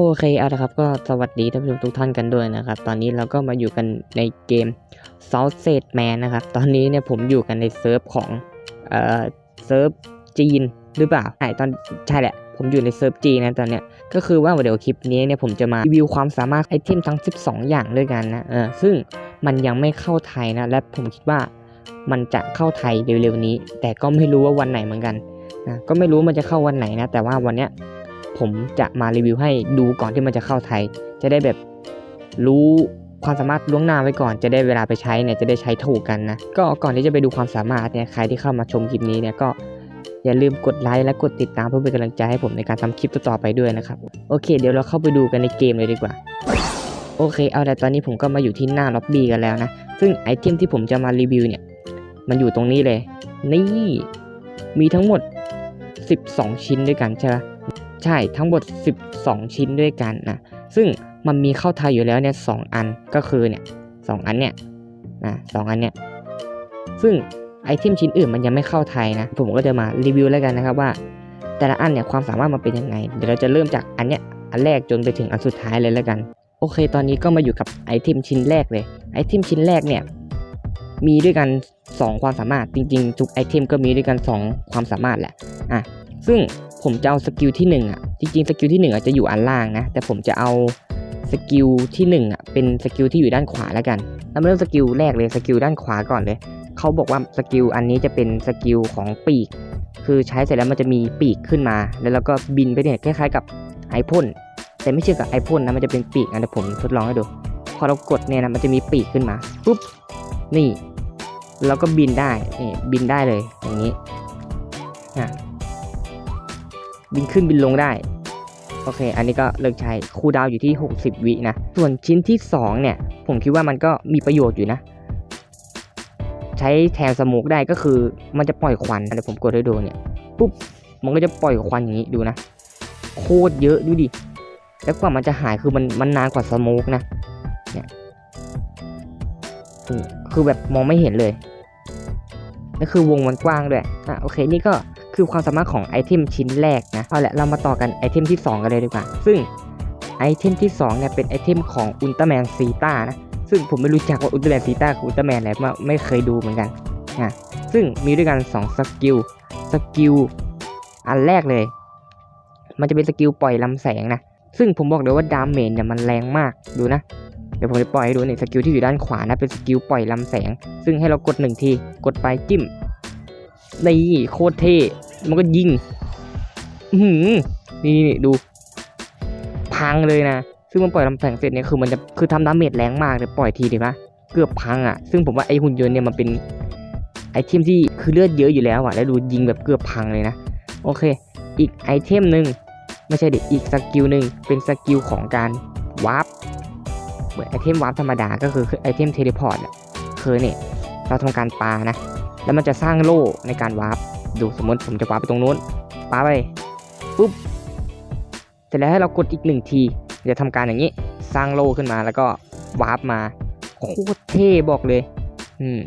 โอเคเอาละครับก็สวัสดีท่านผู้ชมทุกท่านกันด้วยนะครับ ตอนนี้เราก็มาอยู่กันในเกม South s a g e Man นะครับ ตอนนี้เนี่ยผมอยู่กันในเซิร์ฟของเอ่อเซิร์ฟจีนหรือเปล่าใช่ตอนใช่แหละ ผมอยู่ในเซิร์ฟจีนนะตอนเนี้ยก็คือว่าเดี๋ยวคลิปนี้เนี่ยผมจะมารีวิวความสามารถไอเทมทั้ง 12 อย่างด้วยกันนะเออซึ่งมันยังไม่เข้าไทยนะ และผมคิดว่ามันจะเข้าไทยเร็วๆนี้ แต่ก็ไม่รู้ว่าวันไหนเหมือนกันนะก็ไม่รู้มันจะเข้าวันไหนนะ แต่ว่าวันเนี้ย ผมจะมารีวิวให้ดูก่อนที่มันจะเข้าไทย จะได้แบบรู้ความสามารถล่วงหน้าไว้ก่อนจะได้เวลาไปใช้เนี่ยจะได้ใช้ถูกกันนะก็ก่อนที่จะไปดูความสามารถเนี่ยใครที่เข้ามาชมคลิปนี้เนี่ยก็อย่าลืมกดไลค์และกดติดตามเพื่อเป็นกำลังใจให้ผมในการทำคลิปต่อๆไปด้วยนะครับโอเค เดี๋ยวเราเข้าไปดูกันในเกมเลยดีกว่า โอเค เอาแต่ตอนนี้ผมก็มาอยู่ที่หน้าล็อบบี้กันแล้วนะซึ่งไอเทมที่ผมจะมารีวิวเนี่ย มันอยู่ตรงนี้เลย นี่มีทั้งหมด 12 ชิ้นด้วยกันใช่ไหม ใช่ทั้งหมด 12 ชิ้นด้วยกันนะซึ่งมันมีเข้าไทยอยู่แล้วเนี่ยสองอันก็คือเนี่ยสองอันเนี่ยนะสองอันเนี่ยซึ่งไอเทมชิ้นอื่นมันยังไม่เข้าไทยนะ ผมก็จะมารีวิวแล้วกันนะครับว่า แต่ละอันเนี่ยความสามารถมันเป็นยังไง เดี๋ยวเราจะเริ่มจากอันเนี้ยอันแรกจนไปถึงอันสุดท้ายเลยแล้วกัน โอเค ตอนนี้ก็มาอยู่กับไอเทมชิ้นแรกเลยไอเทมชิ้นแรกเนี่ยมีด้วยกัน 2 ความสามารถจริงๆ ทุกไอเทมก็มีด้วยกัน 2 ความสามารถแหละอะซึ่ง ผมจะเอาสกิลที่1อะจริงๆสกิลที่1อะจะอยู่อันล่างนะ แต่ผมจะเอาสกิลที่1อะเป็นสกิลที่อยู่ด้านขวาแล้วกันแล้วมาเริ่มสกิลแรกเลยสกิลด้านขวาก่อนเลยเขาบอกว่าสกิลอันนี้จะเป็นสกิลของปีก คือใช้เสร็จแล้วมันจะมีปีกขึ้นมา แล้วเราก็บินไปเนี่ยคล้ายๆกับไอพ่นแต่ไม่ใช่กับไอพ่นนะมันจะเป็นปีกนะเดี๋ยวผมทดลองให้ดู พอเรากดเนี่ยนะมันจะมีปีกขึ้นมาปุ๊บนี่เราก็บินได้นี่บินได้เลยอย่างนี้นะ บินขึ้นบินลงได้ โอเค อันนี้ก็เลิกใช้คูดาวอยู่ที่ 60 วินะ ส่วนชิ้นที่ 2 เนี่ย ผมคิดว่ามันก็มีประโยชน์อยู่นะ ใช้แทนสมุกได้ก็คือมันจะปล่อยควันเดี๋ยวผมกดให้ดูเนี่ย ปุ๊บ มันก็จะปล่อยควันอย่างนี้ดูนะ โคตรเยอะดูดิ แล้วกว่ามันจะหายคือมันมันนานกว่าสมุกนะ เนี่ย คือแบบมองไม่เห็นเลยแล้วคือวงมันกว้างด้วย อะโอเค นี่ก็ คือความสามารถของไอเทมชิ้นแรกนะเอาละเรามาต่อกันไอเทมที่ 2 กันเลยดีกว่า ซึ่งไอเทมที่2เนี่ยเป็นไอเทมของอุลตร้าแมนซีต้านะซึ่งผมไม่รู้จักว่าอุลตร้าแมนซีต้าคืออุลตร้าแมนอะไรมาไม่เคยดูเหมือนกันนะซึ่งมีด้วยกัน2สกิลสกิลอันแรกเลย มันจะเป็นสกิลปล่อยลำแสงนะซึ่งผมบอกเลยว่าดาเมจเนี่ยมันแรงมากดูนะเดี๋ยวผมจะปล่อยให้ดูนี่สกิลที่อยู่ด้านขวานะเป็นสกิลปล่อยลำแสง ซึ่งให้เรากดหนึ่งทีกดไปจิ้มนี่โคตรเท่ มันก็ยิงหือนี่นี่ดู พังเลยนะ ซึ่งมันปล่อยลำแสงเสร็จเนี่ยคือมันจะคือทำดาเมจแรงมากเลยปล่อยทีเดียวปะเกือบพังอะ ซึ่งผมว่าไอหุ่นยนต์เนี่ยมันเป็นไอเทมที่คือเลือดเยอะอยู่แล้วอะ แล้วดูยิงแบบเกือบพังเลยนะ โอเค อีกไอเทมหนึ่งไม่ใช่เดิอีกสกิลหนึ่งเป็นสกิลของการวาร์ปเหมือนไอเทมวาร์ปธรรมดาก็คือไอเทมเทเลพอร์ตคือเนี่ยเราทำการปานะ แล้วมันจะสร้างโล่ในการวาร์ป ดูสมมติผมจะวาไปตรงนู้นปาไปปุ๊บเสร็จแล้วให้เรากดอีกหนึ่งทีจะทำการอย่างนี้ สร้างโล่ขึ้นมาแล้วก็วาร์ปมาโคตรเท่บอกเลย อืม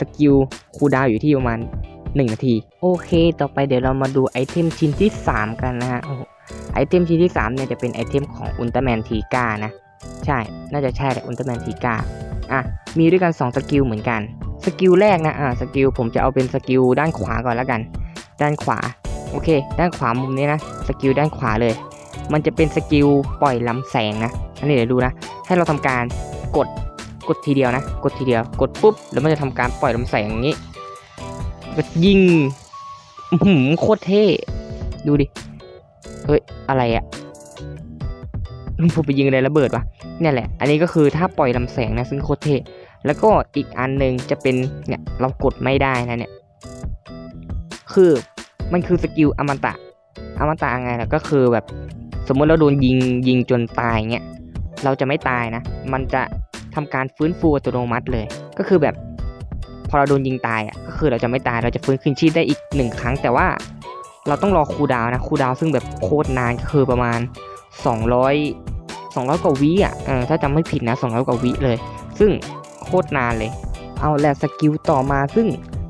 สกิลคูดาวอยู่ที่ประมาณ1นาที โอเค ต่อไปเดี๋ยวเรามาดูไอเทมชิ้นที่ 3 กันนะฮะไอเทมชิ้นที่3เนี่ยจะเป็นไอเทมของอุลตร้าแมนทีก้านะ ใช่ น่าจะใช่แหละอุลตร้าแมนทีก้าอะ มีด้วยกัน 2 สกิลเหมือนกัน สกิลแรกนะอะสกิลผมจะเอาเป็นสกิลด้านขวาก่อนแล้วกัน ด้านขวาโอเค ด้านขวามุมนี้นะสกิลด้านขวาเลย มันจะเป็นสกิลปล่อยลำแสงนะอันนี้เดี๋ยวดูนะ ให้เราทำการกดกดทีเดียวนะ กดทีเดียว กดปุ๊บแล้วมันจะทำการปล่อยลำแสงอย่างนี้ก็ยิงหือโคตรเท่ดูดิเฮ้ยอะไรอะผมไปยิงอะไรระเบิดวะเนี่ยแหละ อันนี้ก็คือถ้าปล่อยลำแสงนะ ซึ่งโคตรเท่ แล้วก็อีกอันหนึ่งจะเป็นเนี่ยเรากดไม่ได้นะเนี่ยคือมันคือสกิลอมตะอมตะไงล่ะก็คือแบบสมมติเราโดนยิงยิงจนตายเงี้ยเราจะไม่ตายนะ มันจะทำการฟื้นฟูอัตโนมัติเลย ก็คือแบบพอเราโดนยิงตายอะก็คือเราจะไม่ตายเราจะฟื้นคืนชีพได้อีกหนึ่งครั้ง แต่ว่าเราต้องรอคูดาวนะคูดาวซึ่งแบบโคตรนานคือประมาณ 200 200 กว่าวิอะเออถ้าจำไม่ผิดนะ 200 กว่าวิเลย ซึ่ง ตรนานเลย เอาแหละสกิลต่อมาซึ่ง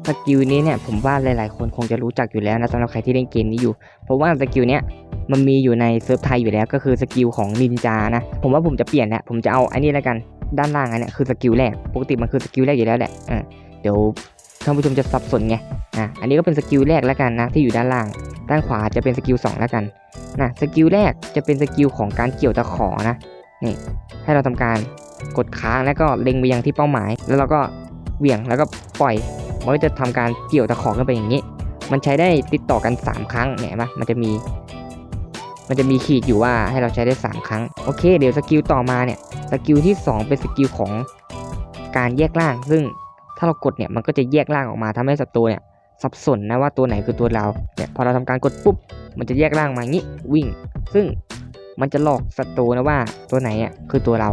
สกิลนี้เนี่ยผมว่าหลาย ๆ คนคงจะรู้จักอยู่แล้วนะสำหรับใครที่เล่นเกมนี้อยู่ เพราะว่าสกิลเนี้ยมันมีอยู่ในเซิร์ฟไทยอยู่แล้วก็คือสกิลของนินจานะ ผมว่าผมจะเปลี่ยนแหล้วผมจะเอาอันนี้แล้วกันด้านล่างอันเนี้ยคือสกิลแรกปกติมันคือสกิลแรกอยู่แล้วแหละอ่าเดี๋ยวท่านผู้ชมจะสับสนไงอะอันนี้ก็เป็นสกิลแรกแล้วกันนะที่อยู่ด้านล่าง ด้านขวาจะเป็นสกิล2แล้วกันนะสกิลแรกจะเป็นสกิลของการเกี่ยวตะขอนะนี่ให้เราทำการ กดค้างแล้วก็เล็งไปยังที่เป้าหมาย แล้วเราก็เหวี่ยงแล้วก็ปล่อยมันก็จะทำการเกี่ยวตะขอขึ้นไปอย่างนี้ มันใช้ได้ติดต่อกัน 3 ครั้งเนี่ยปะมันจะมี มันจะมีขีดอยู่ว่าให้เราใช้ได้ 3 ครั้ง โอเค เดี๋ยวสกิลต่อมาเนี่ย สกิลที่ 2 เป็นสกิลของการแยกล่าง ซึ่งถ้าเรากดเนี่ย มันก็จะแยกล่างออกมาทำให้ศัตรูเนี่ยสับสนนะว่าตัวไหนคือตัวเราเนี่ยพอเราทำการกดปุ๊บ มันจะแยกล่างมาอย่างนี้ วิ่ง ซึ่งมันจะหลอกศัตรูนะว่าตัวไหนอะคือตัวเรา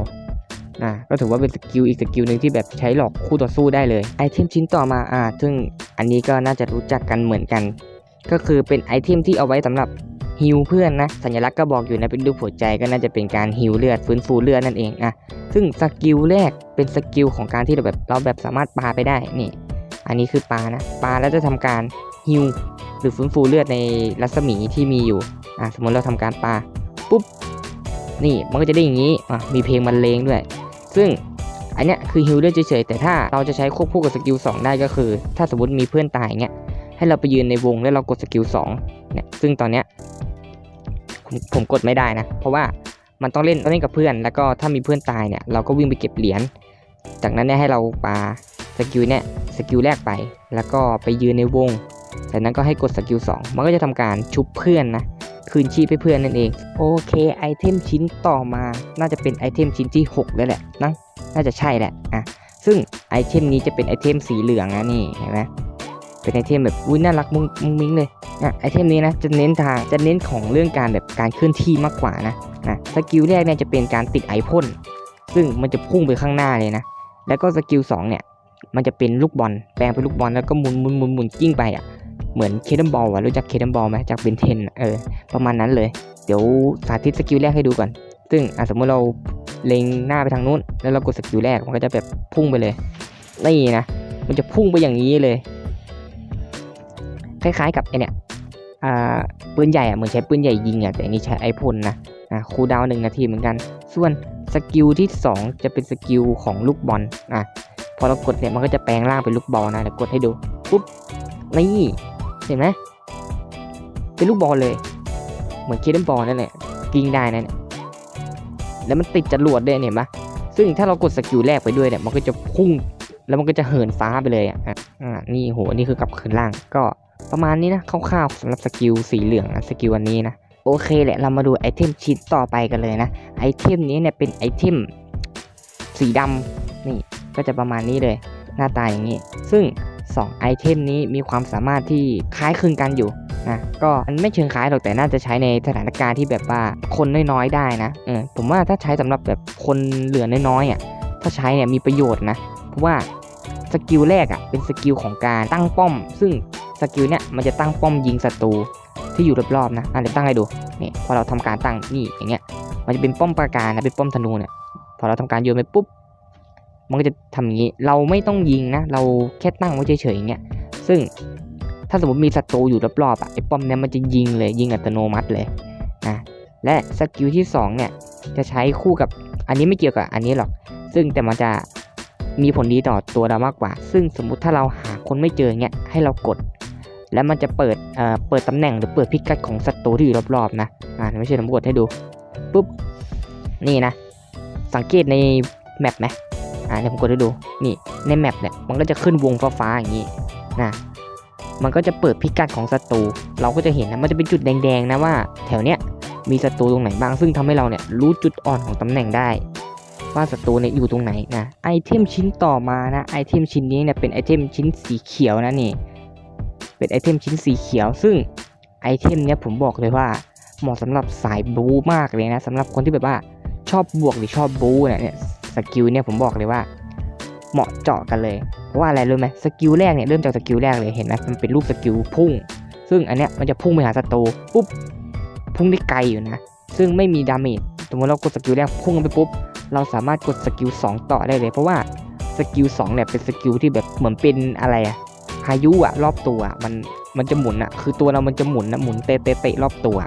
อ่าก็ถือว่าเป็นสกิลอีกสกิลหนึ่งที่แบบใช้หลอกคู่ต่อสู้ได้เลยไอเทมชิ้นต่อมาอ่าซึ่งอันนี้ก็น่าจะรู้จักกันเหมือนกัน ก็คือเป็นไอเทมที่เอาไว้สำหรับฮิลเพื่อนนะสัญลักษณ์ก็บอกอยู่นะเป็นรูปหัวใจก็น่าจะเป็นการฮิลเลือดฟื้นฟูเลือดนั่นเองอะซึ่งสกิลแรกเป็นสกิลของการที่เราแบบเราแบบสามารถปาไปได้นี่ อันนี้คือปานะปาแล้วจะทำการฮิลหรือฟื้นฟูเลือดในรัศมีที่มีอยู่อะสมมติเราทำการปาปุ๊บนี่มันก็จะได้อย่างนี้อะมีเพลงบรรเลงด้วย ซึ่งอันเนี้ยคือฮิลเลือดเฉยๆแต่ถ้าเราจะใช้ควบคู่กับสกิล2ได้ก็คือ ถ้าสมมติมีเพื่อนตายเงี้ยให้เราไปยืนในวงแล้วเรากดสกิล2เนี่ยซึ่งตอนเนี้ยผมผมกดไม่ได้นะ เพราะว่ามันต้องเล่นต้องเล่นกับเพื่อน แล้วก็ถ้ามีเพื่อนตายเนี่ยเราก็วิ่งไปเก็บเหรียญจากนั้นเนี่ยให้เราปาสกิลเนี่ยสกิลแรกไป แล้วก็ไปยืนในวงจากนั้นก็ให้กดสกิล2มันก็จะทำการชุบเพื่อนนะ คืนชีพให้เพื่อนนั่นเอง โอเคไอเทมชิ้นต่อมาน่าจะเป็นไอเทมชิ้นที่ 6 แล้วแหละนะน่าจะใช่แหละอะซึ่งไอเทมนี้จะเป็นไอเทมสีเหลืองนะนี่เห็นไหมเป็นไอเทมแบบอุ้ยน่ารักมุ้งมุ้งมิ้งเลยอะไอเทมนี้นะจะเน้นทางจะเน้นของเรื่องการแบบการเคลื่อนที่มากกว่านะนะสกิลแรกเนี่ยจะเป็นการติดไอพ่นซึ่งมันจะพุ่งไปข้างหน้าเลยนะแล้วก็สกิล2เนี่ยมันจะเป็นลูกบอลแปลงเป็นลูกบอลแล้วก็หมุนหมุนหมุนหมุนกิ้งไปอะ เหมือนเคดัมบอลอะรู้จักเคดัมบอลไหมจากเบนเทนเออประมาณนั้นเลย เดี๋ยวสาธิตสกิลแรกให้ดูก่อน ซึ่งอะสมมติเราเล็งหน้าไปทางนู้น แล้วเรากดสกิลแรกมันก็จะแบบพุ่งไปเลยนี่นะมันจะพุ่งไปอย่างนี้เลย คล้ายๆกับไอเนี่ยอ่าปืนใหญ่อะเหมือนใช้ปืนใหญ่ยิงอะแต่อันนี้ใช้ไอพ่นนะอะคูดาวหนึ่งนาทีเหมือนกัน ส่วนสกิลที่ 2 จะเป็นสกิลของลูกบอลอะพอเรากดเนี่ยมันก็จะแปลงร่างเป็นลูกบอลนะเดี๋ยวกดให้ดูปุ๊บนี่ เห็นไหมเป็นลูกบอลเลย เหมือนเคดเดนบอลนั่นแหละกิ้งได้นะเนี่ยแล้วมันติดจรวดด้วยเห็นปะซึ่งถ้าเรากดสกิลแรกไปด้วยเนี่ยมันก็จะพุ่งแล้วมันก็จะเหินฟ้าไปเลยอะอะอ่านี่โหนี่คือกลับคืนล่างก็ประมาณนี้นะคร่าวๆสำหรับสกิลสีเหลืองนะสกิลอันนี้นะโอเคแหละเรามาดูไอเทมชิ้นต่อไปกันเลยนะไอเทมนี้เนี่ยเป็นไอเทมสีดำนี่ก็จะประมาณนี้เลย หน้าตาอย่างนี้ ซึ่ง 2ไอเทมนี้มีความสามารถที่คล้ายคลึงกันอยู่นะก็มันไม่เชิงคล้ายหรอกแต่น่าจะใช้ในสถานการณ์ที่แบบว่าคนน้อยๆได้นะเออผมว่าถ้าใช้สำหรับแบบคนเหลือน้อยๆอะถ้าใช้เนี่ยมีประโยชน์นะเพราะว่าสกิลแรกอะเป็นสกิลของการตั้งป้อม ซึ่งสกิลเนี่ยมันจะตั้งป้อมยิงศัตรูที่อยู่รอบๆนะอะเดี๋ยวตั้งให้ดูนี่พอเราทำการตั้งนี่อย่างเงี้ยมันจะเป็นป้อมปราการนะเป็นป้อมธนูเนี่ยพอเราทำการโยนไปปุ๊บ มันก็จะทำอย่างนี้ เราไม่ต้องยิงนะ เราแค่ตั้งไว้เฉยๆอย่างเงี้ย ซึ่งถ้าสมมติมีศัตรูอยู่รอบๆอะไอ้ป้อมเนี้ยมันจะยิงเลยยิงอัตโนมัติเลยนะและสกิลที่2เนี่ยจะใช้คู่กับอันนี้ไม่เกี่ยวกับอันนี้หรอก ซึ่งแต่มันจะมีผลดีต่อตัวเรามากกว่า ซึ่งสมมุติถ้าเราหาคนไม่เจอเงี้ยให้เรากด แล้วมันจะเปิดเอ่อเปิดตำแหน่งหรือเปิดพิกัดของศัตรูที่อยู่รอบๆนะอ่าไม่ใช่ผมกดให้ดูปุ๊บนี่นะ สังเกตในแมปไหม อ่าเดี๋ยวผมกดให้ดู นี่ในแมปเนี่ยมันก็จะขึ้นวงฟ้าๆอย่างนี้นะมันก็จะเปิดพิกัดของศัตรูเราก็จะเห็นนะมันจะเป็นจุดแดงๆนะว่า แถวเนี้ยมีศัตรูตรงไหนบ้างซึ่งทำให้เราเนี่ยรู้จุดอ่อนของตำแหน่งได้ ว่าศัตรูเนี่ยอยู่ตรงไหนนะไอเทมชิ้นต่อมานะไอเทมชิ้นนี้เนี่ยเป็นไอเทมชิ้นสีเขียวนะนี่เป็นไอเทมชิ้นสีเขียว ซึ่งไอเทมเนี้ยผมบอกเลยว่าเหมาะสำหรับสายบู๊มากเลยนะสำหรับคนที่แบบว่าชอบบวกหรือชอบบู๊เนี่ยเนี่ย สกิลเนี่ยผมบอกเลยว่า เหมาะเจาะกันเลย เพราะว่าอะไรรู้ไหมสกิลแรกเนี่ยเริ่มจากสกิลแรกเลยเห็นไหมมันเป็นรูปสกิลพุ่ง ซึ่งอันเนี้ยมันจะพุ่งไปหาศัตรูปุ๊บพุ่งได้ไกลอยู่นะ ซึ่งไม่มีดาเมจสมมติเรากดสกิลแรกพุ่งไปปุ๊บเราสามารถกดสกิล2ต่อได้เลย เพราะว่าสกิล2เนี่ยเป็นสกิลที่แบบเหมือนเป็นอะไรอะพายุอะรอบตัวอะมันมันจะหมุนอะคือตัวเรามันจะหมุนนะหมุนเตะเตะเตะรอบตัว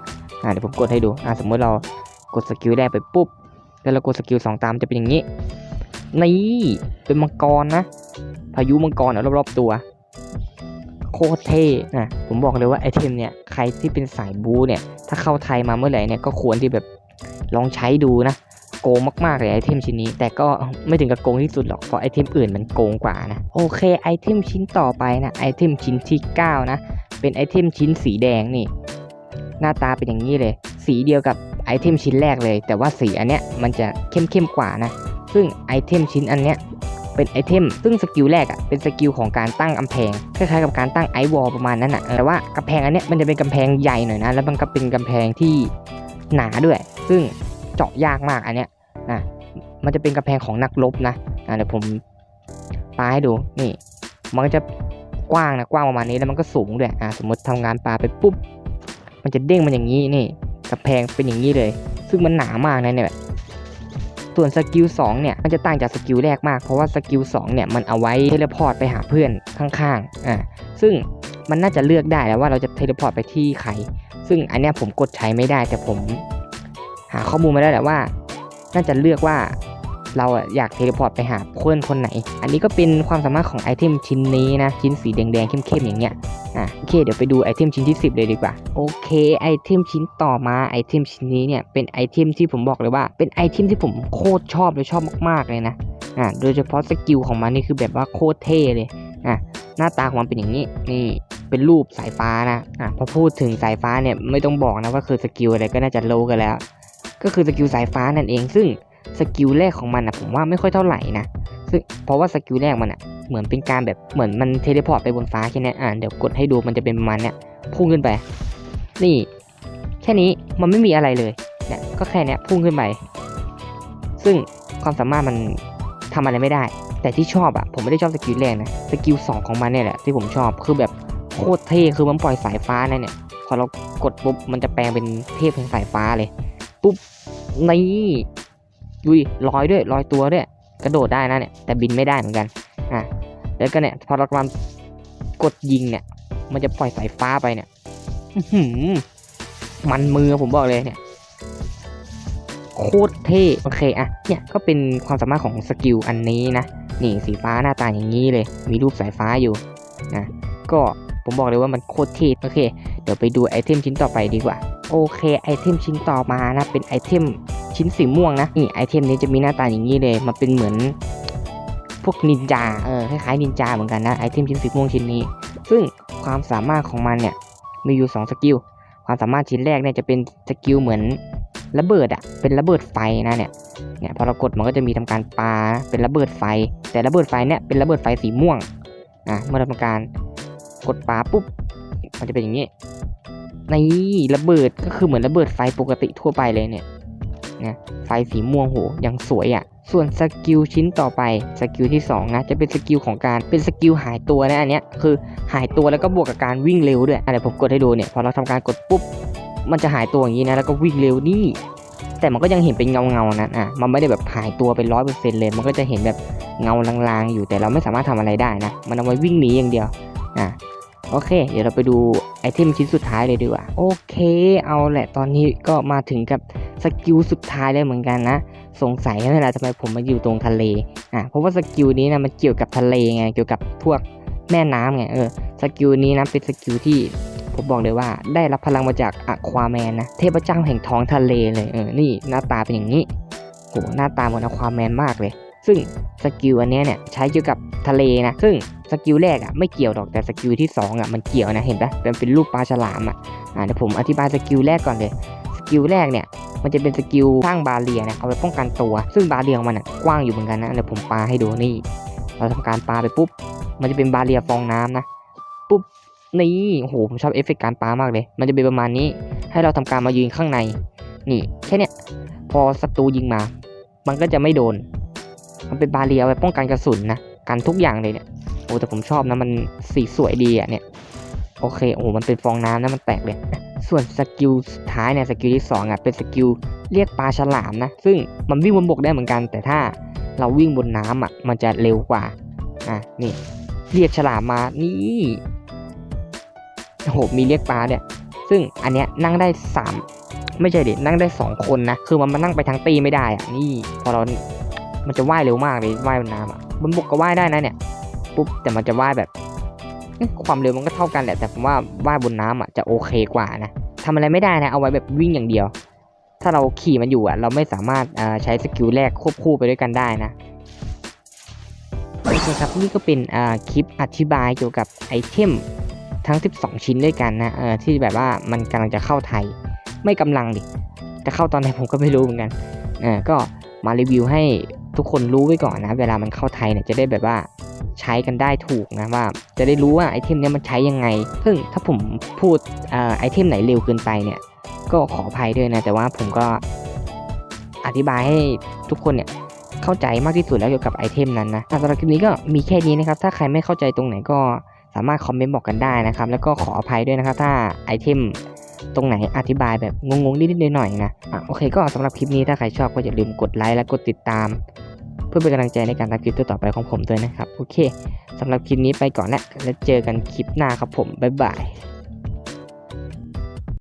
อ่าเดี๋ยวผมกดให้ดูอ่าสมมติเรากดสกิลแรกไปปุ๊บ แล้วเรากดสกิลสองตามจะเป็นอย่างนี้ นี่เป็นมังกรนะ พายุมังกรรอบๆตัว โคตรเท่นะผมบอกเลยว่าไอเทมเนี่ยใครที่เป็นสายบูเนี่ย ถ้าเข้าไทยมาเมื่อไหร่เนี่ยก็ควรที่แบบลองใช้ดูนะโกงมากๆเลยไอเทมชิ้นนี้ แต่ก็ไม่ถึงกับโกงที่สุดหรอกเพราะไอเทมอื่นมันโกงกว่านะ โอเคไอเทมชิ้นต่อไปนะไอเทมชิ้นที่ 9 นะ เป็นไอเทมชิ้นสีแดงนี่ หน้าตาเป็นอย่างนี้เลย สีเดียวกับ ไอเทมชิ้นแรกเลย แต่ว่าสีอันเนี้ยมันจะเข้มๆกว่านะ ซึ่งไอเทมชิ้นอันเนี้ยเป็นไอเทม ซึ่งสกิลแรกอะ่ะเป็นสกิลของการตั้งกำแพงคล้ายๆกับการตั้งไอวอลประมาณนั้นอะ่ะแต่ว่ากำแพงอันเนี้ยมันจะเป็นกำแพงใหญ่หน่อยนะ แล้วมันก็เป็นกำแพงที่หนาด้วย ซึ่งเจาะยากมากอันเนี้ยนะมันจะเป็นกำแพงของนักรบนะอะเดี๋ยวผมปาให้ดูนี่ มันก็จะกว้างนะกว้างประมาณนี้แล้วมันก็สูงด้วยอะสมมติทำงานปาไปปุ๊บมันจะเด้งมันอย่างนี้นี่ กำแพงเป็นอย่างนี้เลย ซึ่งมันหนามากนะเนี่ยส่วนสกิล2เนี่ยมันจะต่างจากสกิลแรกมาก เพราะว่าสกิล2เนี่ยมันเอาไว้เทเลพอร์ตไปหาเพื่อนข้างๆอ่าซึ่งมันน่าจะเลือกได้แล้วว่าเราจะเทเลพอร์ตไปที่ใคร ซึ่งอันนี้ผมกดใช้ไม่ได้แต่ผม หาข้อมูลมาได้แหละว่า น่าจะเลือกว่าเราอยากเทเลพอร์ตไปหาเพื่อนคนไหน อันนี้ก็เป็นความสามารถของไอเทมชิ้นนี้นะ ชิ้นสีแดงๆเข้มๆอย่างเงี้ย อะโอเคเดี๋ยวไปดูไอเทมชิ้นที่ 10 เลยดีกว่า โอเคไอเทมชิ้นต่อมาไอเทมชิ้นนี้เนี่ยเป็นไอเทมที่ผมบอกเลยว่า เป็นไอเทมที่ผมโคตรชอบเลยชอบมากๆเลยนะอะโดยเฉพาะสกิลของมันนี่คือแบบว่าโคตรเท่เลยอะหน้าตาของมันเป็นอย่างนี้นี่เป็นรูปสายฟ้านะอะพอพูดถึงสายฟ้าเนี่ยไม่ต้องบอกนะว่าคือสกิลอะไรก็น่าจะรู้กันแล้ว ก็คือสกิลสายฟ้านั่นเองซึ่งสกิลแรกของมันนะผมว่าไม่ค่อยเท่าไหร่นะ ซึ่งเพราะว่าสกิลแรกมันอะเหมือนเป็นการแบบเหมือนมันเทเลพอร์ตไปบนฟ้าแค่นี้อ่าเดี๋ยวกดให้ดูมันจะเป็นประมาณเนี้ยพุ่งขึ้นไป นี่ แค่นี้มันไม่มีอะไรเลยเนี่ยก็แค่เนี้ยพุ่งขึ้นไป ซึ่งความสามารถมันทำอะไรไม่ได้ แต่ที่ชอบอะผมไม่ได้ชอบสกิลแรกนะสกิลสองของมันเนี่ยแหละที่ผมชอบคือแบบโคตรเท่คือมันปล่อยสายฟ้านะเนี่ยพอเรากดปุ๊บมันจะแปลงเป็นเทพแห่งสายฟ้าเลยปุ๊บนี่ดุยลอยด้วยลอยตัวด้วย กระโดดได้นะเนี่ยแต่บินไม่ได้เหมือนกันอะแล้วก็เนี่ยพอเรากำลังกดยิงเนี่ย มันจะปล่อยสายฟ้าไปเนี่ยมันมือผมบอกเลยเนี่ยโคตรเท่โอเคอะเนี่ยก็เป็นความสามารถของสกิลอันนี้นะนี่สีฟ้าหน้าตาอย่างนี้เลย มีรูปสายฟ้าอยู่นะก็ผมบอกเลยว่ามันโคตรเท่โอเค เดี๋ยวไปดูไอเทมชิ้นต่อไปดีกว่า โอเคไอเทมชิ้นต่อมานะเป็นไอเทม ชิ้นสีม่วงนะนี่ไอเทมนี้จะมีหน้าตาอย่างนี้เลยมันเป็นเหมือนพวกนินจาเออคล้ายๆนินจาเหมือนกันนะไอเทมชิ้นสีม่วงชิ้นนี้ ซึ่งความสามารถของมันเนี่ยมีอยู่2สกิลความสามารถชิ้นแรกเนี่ยจะเป็นสกิลเหมือนระเบิดอะเป็นระเบิดไฟนะเนี่ยเนี่ยพอเรากดมันก็จะมีทำการปาเป็นระเบิดไฟ แต่ระเบิดไฟเนี่ยเป็นระเบิดไฟสีม่วงนะเมื่อเราทำการกดปาปุ๊บมันจะเป็นอย่างนี้นี่ระเบิดก็คือเหมือนระเบิดไฟปกติทั่วไปเลยเนี่ย นะไฟสีม่วงโหยังสวยอะ่ะ ส่วนสกิลชิ้นต่อไปสกิลที่2นะจะเป็นสกิลของการเป็นสกิลหายตัวนะอันเนี้ยคือหายตัวแล้วก็บวกกับการวิ่งเร็วด้วยอะเดี๋ยวผมกดให้ดูเนี่ยพอเราทำการกดปุ๊บมันจะหายตัวอย่างนี้นะแล้วก็วิ่งเร็วนี่แต่มันก็ยังเห็นเป็นเงาเงานะอะมันไม่ได้แบบหายตัวเป็นร้อยเปอร์เซ็นต์เลย มันก็จะเห็นแบบเงาลางๆ อยู่แต่เราไม่สามารถทำอะไรได้นะ มันเอาไว้วิ่งหนีอย่างเดียวอะ โอเค เดี๋ยวเราไปดูไอเทมชิ้นสุดท้ายเลยดีกว่า โอเค เอาแหละตอนนี้ก็มาถึงกับสกิลสุดท้ายเลยเหมือนกันนะ สงสัยเวลาทำไมผมมาอยู่ตรงทะเล อะ เพราะว่าสกิลนี้นะมันเกี่ยวกับทะเลไง เกี่ยวกับพวกแม่น้ำไง เออ สกิลนี้นะเป็นสกิลที่ผมบอกเลยว่าได้รับพลังมาจากอะควาแมนนะ เทพเจ้าแห่งท้องทะเลเลย เออ นี่หน้าตาเป็นอย่างนี้ โห หน้าตาเหมือนอะควาแมนมากเลย ซึ่งสกิลอันนี้เนี่ยใช้เกี่ยวกับทะเลนะ ซึ่งสกิลแรกอะไม่เกี่ยวหรอกแต่สกิลที่สองอะมันเกี่ยวนะเห็นปะเป็นเป็นรูปปลาฉลามอะอ่าเดี๋ยวผมอธิบายสกิลแรกก่อนเลยสกิลแรกเนี่ยมันจะเป็นสกิลสร้างบาเรียนะเอาไว้ป้องกันตัว ซึ่งบาเรียของมันอะกว้างอยู่เหมือนกันนะเดี๋ยวผมปาให้ดูนี่ เราทำการปาไปปุ๊บ มันจะเป็นบาเรียฟองน้ำนะปุ๊บนี่โอ้โหผมชอบเอฟเฟกต์การปามากเลย มันจะเป็นประมาณนี้ ให้เราทำการมายืนข้างใน นี่แค่เนี้ยพอศัตรูยิงมา มันก็จะไม่โดน มันเป็นบาเรียไว้ป้องกันกระสุนนะกันทุกอย่างเลยเนี่ยโอ้แต่ผมชอบนะมันสีสวยดีอะเนี่ยโอเคโอ้โหมันเป็นฟองน้ำนะมันแตกเลยส่วนสกิลสุดท้ายเนี่ยสกิลที่สองอะเป็นสกิลเรียกปลาฉลามนะซึ่งมันวิ่งบนบกได้เหมือนกัน แต่ถ้าเราวิ่งบนน้ำอะมันจะเร็วกว่าอะนี่เรียกฉลามมานี่โอ้โหมีเรียกปลาเนี่ยซึ่งอันเนี้ยนั่งได้สามไม่ใช่ดินั่งได้สองคนนะคือมันมานั่งไปทั้งตีไม่ได้อะนี่พอเรา มันจะว่ายเร็วมากเลยว่ายบนน้ำอะบนบกก็ว่ายได้นะเนี่ยปุ๊บแต่มันจะว่ายแบบความเร็วมันก็เท่ากันแหละแต่ผมว่าว่ายบนน้ำอะจะโอเคกว่านะทำอะไรไม่ได้นะเอาไว้แบบวิ่งอย่างเดียว ถ้าเราขี่มันอยู่อะเราไม่สามารถใช้สกิลแรกควบคู่ไปด้วยกันได้นะโอเคครับนี่ก็เป็นคลิปอธิบายเกี่ยวกับไอเทมทั้ง 12 ชิ้นด้วยกันนะเออที่แบบว่ามันกำลังจะเข้าไทย ไม่กำลังดิจะเข้าตอนไหนผมก็ไม่รู้เหมือนกันเออก็มารีวิวให้ ทุกคนรู้ไว้ก่อนนะ เวลามันเข้าไทยเนี่ยจะได้แบบว่าใช้กันได้ถูกนะว่า จะได้รู้ว่าไอเทมเนี้ยมันใช้ยังไงเพิ่งถ้าผมพูดอไอเทมไหนเร็วเกินไปเนี่ย ก็ขออภัยด้วยนะ แต่ว่าผมก็อธิบายให้ทุกคนเนี่ยเข้าใจมากที่สุดแล้วเกี่ยวกับไอเทมนั้นนะสำหรับคลิปนี้ก็มีแค่นี้นะครับ ถ้าใครไม่เข้าใจตรงไหนก็สามารถคอมเมนต์บอกกันได้นะครับ แล้วก็ขออภัยด้วยนะครับ ถ้าไอเทม ตรงไหนอธิบายแบบงงๆนิดๆหน่อยๆนะอะโอเคก็สำหรับคลิปนี้ถ้าใครชอบก็อย่าลืมกดไลค์และกดติดตาม เพื่อเป็นกำลังใจในการทำคลิปต่อๆไปของผมด้วยนะครับ โอเคสำหรับคลิปนี้ไปก่อนแล้วแล้วเจอกันคลิปหน้าครับผมบ๊ายบาย